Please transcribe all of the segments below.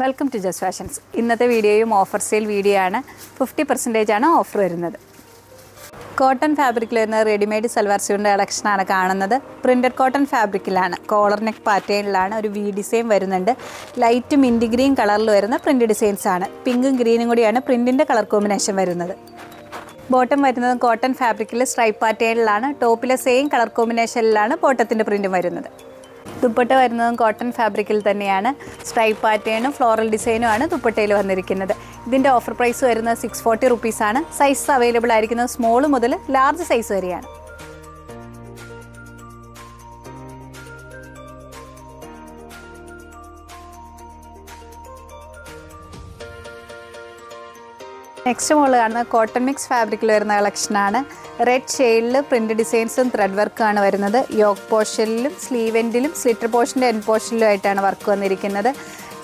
Welcome to ജസ് fashions. ഇന്നത്തെ വീഡിയോയും ഓഫർ സെയിൽ വീഡിയോ ആണ് ഫിഫ്റ്റി പെർസെന്റേജ് ആണ് ഓഫർ വരുന്നത്. കോട്ടൺ ഫാബ്രിക്കിൽ വരുന്ന റെഡിമെയ്ഡ് സൽവാർ സ്യൂട്ടിന്റെ കളക്ഷനാണ് കാണുന്നത്. പ്രിന്റഡ് കോട്ടൺ ഫാബ്രിക്കിലാണ്. കോളർ നെക്ക് പാറ്റേണിലാണ് ഒരു വി ഡിസൈൻ വരുന്നുണ്ട്. ലൈറ്റ് മിന്റ് ഗ്രീൻ കളറിൽ വരുന്ന പ്രിന്റ് ഡിസൈൻസ് ആണ്. പിങ്കും ഗ്രീനും കൂടിയാണ് പ്രിന്റിന്റെ കളർ കോമ്പിനേഷൻ വരുന്നത്. ബോട്ടം വരുന്നത് കോട്ടൺ ഫാബ്രിക്കിൽ സ്ട്രൈപ്പ് പാറ്റേണിലാണ്. ടോപ്പിലെ സെയിം കളർ കോമ്പിനേഷനിലാണ് ബോട്ടത്തിന്റെ പ്രിന്റും വരുന്നത്. ദുപ്പട്ട വരുന്നതും കോട്ടൺ ഫാബ്രിക്കിൽ തന്നെയാണ്. സ്ട്രൈപ്പ് പാറ്റേണും ഫ്ലോറൽ ഡിസൈനും ആണ് ദുപ്പട്ടയിൽ വന്നിരിക്കുന്നത്. ഇതിന്റെ ഓഫർ പ്രൈസ് വരുന്നത് സിക്സ് ഫോർട്ടി റുപ്പീസാണ് സൈസ് അവൈലബിൾ ആയിരിക്കുന്നത് സ്മോൾ മുതൽ ലാർജ് സൈസ് വരെയാണ്. നെക്സ്റ്റ് മോൾ കാണുന്നത് കോട്ടൺ മിക്സ് ഫാബ്രിക്കിൽ വരുന്ന കളക്ഷനാണ് റെഡ് ഷെയ്ഡിൽ പ്രിന്റ് ഡിസൈൻസും ത്രെഡ് വർക്കാണ് വരുന്നത്. യോക്ക് പോർഷനിലും സ്ലീവ് എൻഡിലും സ്ലിറ്റർ പോർഷന്റെ എൻ പോർഷനിലും ആയിട്ടാണ് വർക്ക് വന്നിരിക്കുന്നത്.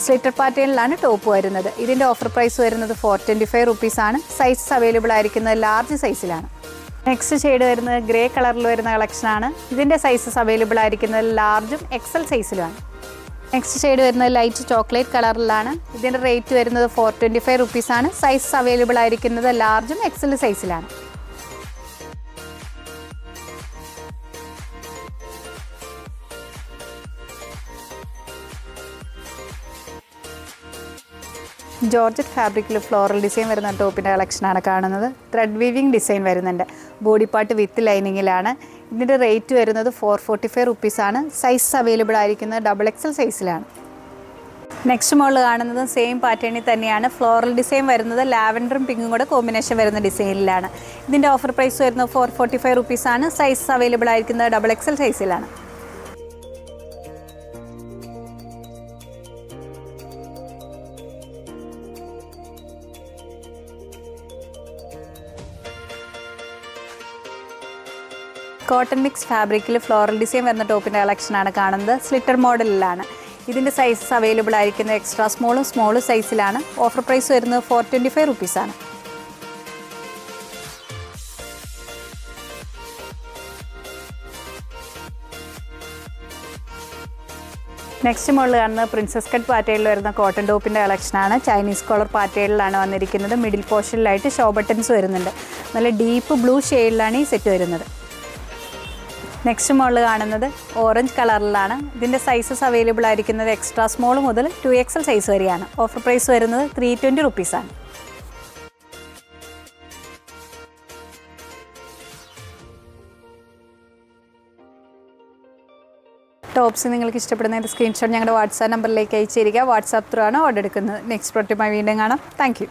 സ്ലിറ്റർ പാറ്റേണിലാണ് ടോപ്പ് വരുന്നത്. ഇതിന്റെ ഓഫർ പ്രൈസ് വരുന്നത് ഫോർ ട്വന്റി ഫൈവ് റുപ്പീസാണ് സൈസസ് അവൈലബിൾ ആയിരിക്കുന്നത് ലാർജ് സൈസിലാണ് നെക്സ്റ്റ് ഷെയ്ഡ് വരുന്നത് ഗ്രേ കളറിൽ വരുന്ന കളക്ഷനാണ് ഇതിന്റെ സൈസസ് അവൈലബിൾ ആയിരിക്കുന്നത് ലാർജും എക്സൽ സൈസിലുമാണ് നെക്സ്റ്റ് ഷെയ്ഡ് വരുന്നത് ലൈറ്റ് ചോക്ലേറ്റ് കളറിലാണ് ഇതിന്റെ റേറ്റ് വരുന്നത് ഫോർ ട്വന്റി ഫൈവ് റുപ്പീസാണ് സൈസസ് അവൈലബിൾ ആയിരിക്കുന്നത് ലാർജും എക്സൽ സൈസിലാണ് ജോർജറ്റ് ഫാബ്രിക്കിൽ ഫ്ലോറൽ ഡിസൈൻ വരുന്ന ടോപ്പിന്റെ കളക്ഷനാണ് കാണുന്നത്. ത്രെഡ് വീവിംഗ് ഡിസൈൻ വരുന്നുണ്ട്. ബോഡി പാർട്ട് വിത്ത് ലൈനിങ്ങിലാണ് ഇതിന്റെ റേറ്റ് വരുന്നത് ഫോർ ഫോർട്ടി ഫൈവ് റുപ്പീസാണ് സൈസ് അവൈലബിൾ ആയിരിക്കുന്നത് ഡബിൾ എക്സൽ സൈസിലാണ് നെക്സ്റ്റ് മോളിൽ കാണുന്നത് സെയിം പാറ്റേണിൽ തന്നെയാണ്. ഫ്ലോറൽ ഡിസൈൻ വരുന്നത് ലാവൻഡറും പിങ്കും കൂടെ കോമ്പിനേഷൻ വരുന്ന ഡിസൈനിലാണ് ഇതിന്റെ ഓഫർ പ്രൈസ് വരുന്നത് ഫോർ ഫോർട്ടി ഫൈവ് റുപ്പീസാണ് സൈസ് അവൈലബിൾ ആയിരിക്കുന്നത് ഡബിൾ എക്സൽ സൈസിലാണ് കോട്ടൺ മിക്സ് ഫാബ്രിക്കിൽ ഫ്ലോറൽ ഡിസൈൻ വരുന്ന ടോപ്പിന്റെ കളക്ഷനാണ് കാണുന്നത്. സ്ലിറ്റർ മോഡലിലാണ് ഇതിന്റെ സൈസസ് അവൈലബിൾ ആയിരിക്കുന്നത് എക്സ്ട്രാ സ്മോളും സ്മോളും സൈസിലാണ് ഓഫർ പ്രൈസ് വരുന്നത് ഫോർ ട്വന്റി ഫൈവ് റുപ്പീസാണ് നെക്സ്റ്റ് മുകളിൽ കാണുന്നത് പ്രിൻസസ് കട്ട് പാറ്റേണിൽ വരുന്ന കോട്ടൺ ടോപ്പിന്റെ കളക്ഷനാണ് ചൈനീസ് കോളർ പാറ്റേണിലാണ് വന്നിരിക്കുന്നത്. മിഡിൽ പോർഷനിലായിട്ട് ഷോ ബട്ടൺസ് വരുന്നുണ്ട്. നല്ല ഡീപ്പ് ബ്ലൂ ഷെയ്ഡിലാണ് ഈ സെറ്റ് വരുന്നത്. നെക്സ്റ്റ് മോളിൽ കാണുന്നത് ഓറഞ്ച് കളറിലാണ് ഇതിന്റെ സൈസസ് അവൈലബിൾ ആയിരിക്കുന്നത് എക്സ്ട്രാ സ്മോൾ മുതൽ ടു എക്സൽ സൈസ് വരെയാണ്. ഓഫർ പ്രൈസ് വരുന്നത് ത്രീ ട്വന്റി റുപ്പീസാണ് ടോപ്സ് നിങ്ങൾക്ക് ഇഷ്ടപ്പെടുന്നതിന്റെ സ്ക്രീൻഷോട്ട് ഞങ്ങളുടെ വാട്സാപ്പ് നമ്പറിലേക്ക് അയച്ചിരിക്കുക. വാട്സാപ്പ് ത്രൂ ആണ് ഓർഡർ എടുക്കുന്നത്. നെക്സ്റ്റ് പ്രൊട്ടുമായി വീണ്ടും കാണാം. താങ്ക്